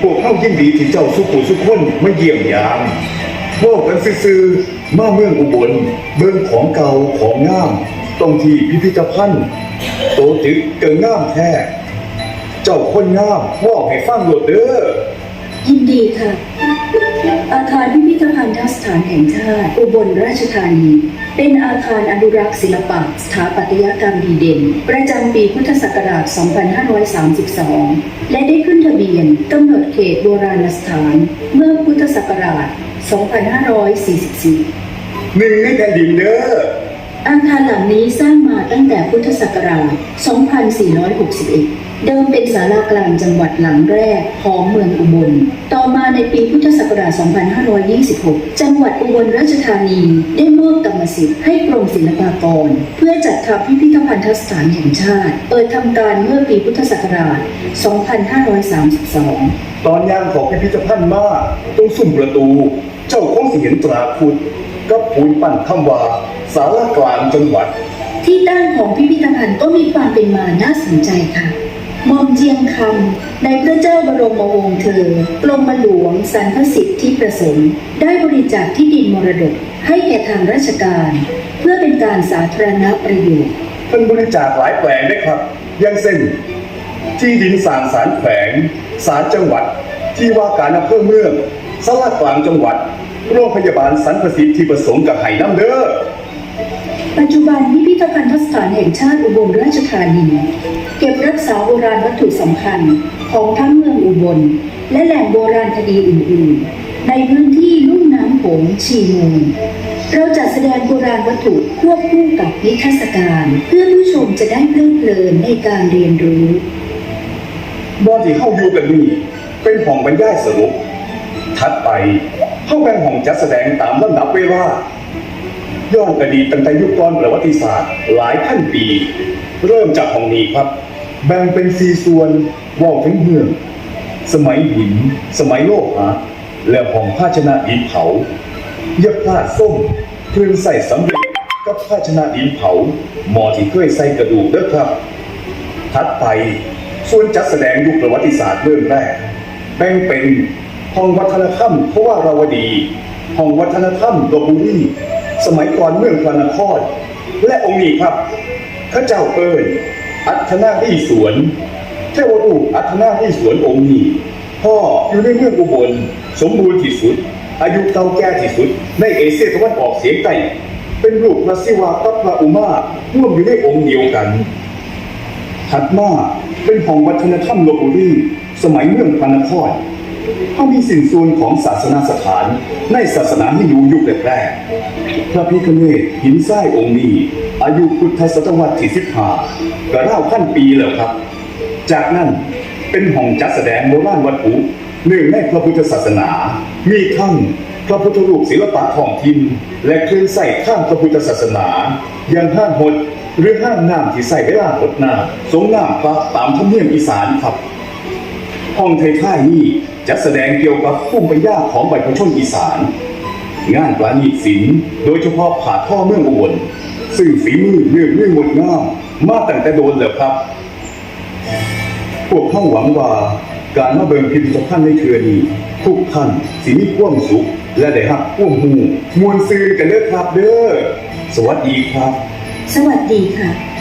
พวกเข้ายินดีที่เจ้าสุขุสุขคนมาเยี่ยมยามบอกกันซื่อมาเมืองอุบลเบื้องของเก่าของงามตรงที่พิพิธภัณฑ์ โตตึกเกิงงามแท้เจ้าคนงามบอให้ฟังโลดเด้อยินดีค่ะ อาคารพิพิธภัณฑสถานแห่งชาติอุบลราชธานี เป็นอาคารอนุรักษ์ศิลปะสถาปัตยกรรมดีเด่น ประจำปีพุทธศักราช 2532 และได้ขึ้นทะเบียนกำหนดเขตโบราณสถาน เมื่อพุทธศักราช 2544 หนึ่งในแผ่นดินเด้อ อาคารหลังนี้สร้างมาตั้งแต่พุทธศักราช 2461 เดิมเป็นศาลากลางจังหวัดหลังแรกของเมืองอุบล ต่อมาในปีพุทธศักราช 2526 จังหวัดอุบลราชธานีได้มอบกรรมสิทธิ์ให้กรมศิลปากร เพื่อจัดทำพิพิธภัณฑสถานแห่งชาติ เปิดทำการเมื่อปีพุทธศักราช 2532 ตอนย่างของพิพิธภัณฑ์มาตรงสุ่มประตู เจ้าคงสิเห็นตราคุด กับปูนปั้นคำว่าสารกลางจังหวัด ที่ตั้งของพิพิธภัณฑ์ก็มีความเป็นมาน่าสนใจค่ะหมอมเจียงคำในพระเจ้าบรมวงศ์เธอกรมหลวงสันพสิทธิประสงค์ได้บริจาคที่ดินมรดกให้แก่ทางราชการ เพื่อเป็นการสาธารณประโยชน์ท่านบริจาคหลายแปลงนะครับอยังเส้นที่ดินสร้างสารแขวงศาลจังหวัด ที่ว่าการอำเภอเมืองสลากลางจังหวัด โรงพยาบาลสันประสิทธิ์ที่ประสงค์กับไห้น้ำเด้อ ปัจจุบันพิพิธภัณฑสถานแห่งชาติอุบลราชธานี เก็บรักษาโบราณวัตถุสำคัญของทั้งเมืองอุบล และแหล่งโบราณคดีอื่น ๆ ในพื้นที่ลุ่มน้ำโขงชีมูลเราจัดแสดงโบราณวัตถุควบคู่กับนิทรรศการ เพื่อผู้ชมจะได้เพลิดเพลินในการเรียนรู้บอนที่เข้าอยู่กันนี่เป็นห้องบรรยายสรุป ถัดไปเข้าแบ่งห้องจัดแสดงตามลำดับเวลาย้อนอดีตตั้งแต่ยุคก่อนประวัติศาสตร์หลายพันปี เริ่มจากห้องนี้ครับ แบ่งเป็นสี่ส่วนว่าถึงเมือง สมัยหิน สมัยโลหะและห้องภาชนะดินเผาเย็บผ้าส้มเครื่องใส่สำเร็จกับภาชนะดินเผาหมอที่เคยใส่กระดูกเด้อครับ ถัดไปส่วนจัดแสดงยุคประวัติศาสตร์เรื่องแรกแบ่งเป็น ห้องวัฒนธรรมเพราะว่าราวดี ห้องวัฒนธรรมลบบุรีสมัยก่อนเมืองพระนคร และองค์นี้ครับข้าเจ้าเอิญอัธนาที่สวน เทวรูปอัธนาที่สวนองค์นี้พ่ออยู่ในเมืองอุบลสมบูรณ์ที่สุด อายุเก่าแก่ที่สุด ในเอเชียตะวันออกเฉียงใต้เป็นรูปพระศิวะกับพระอุมาร่วมอยู่ในองค์เดียวกันถัดมาเป็นของวัฒนธรรมลบบุรีสมัยเมืองพระนคร เขามีสิ่งส่วนของศาสนาสถานในศาสนาฮินดูยุคแรกๆพระพิฆเนศหินทรายองค์นี้อายุพุทธศตวรรษที่สิบห้ากระเล่าขั้นปีแล้วครับ จากนั้นเป็นห้องจัดแสดงโบราณวัตถุเนื่งในพระพุทธศาสนา มีทั้งพระพุทธรูปศิลปะท้องถิ่นและเครื่องใส่ข้างพระพุทธศาสนาอย่างห้างหดหรือห้างน้ำที่ใส่เวลาหดน้ำสงน้ำพระตามธรรมเนียมอีสานครับห้องไทยท่ายนี่ จะแสดงเกี่ยวกับภูมิปัญญาของบรรพชนอีสาน งานประณีตศิลป์โดยเฉพาะผาท่อเมืองอุบลซึ่งฝีมือเรื่องเรื่องงดงามมาตั้งแต่โดนแล้วครับ พวกข้าหวังว่าการมาเบิงพิพิธภัณฑ์ในเทือนี้ ทุกท่านสิมีความสุข และได้รับความหูมวลซื้อกันเด้อครับเด้อสวัสดีครับ สวัสดีค่ะ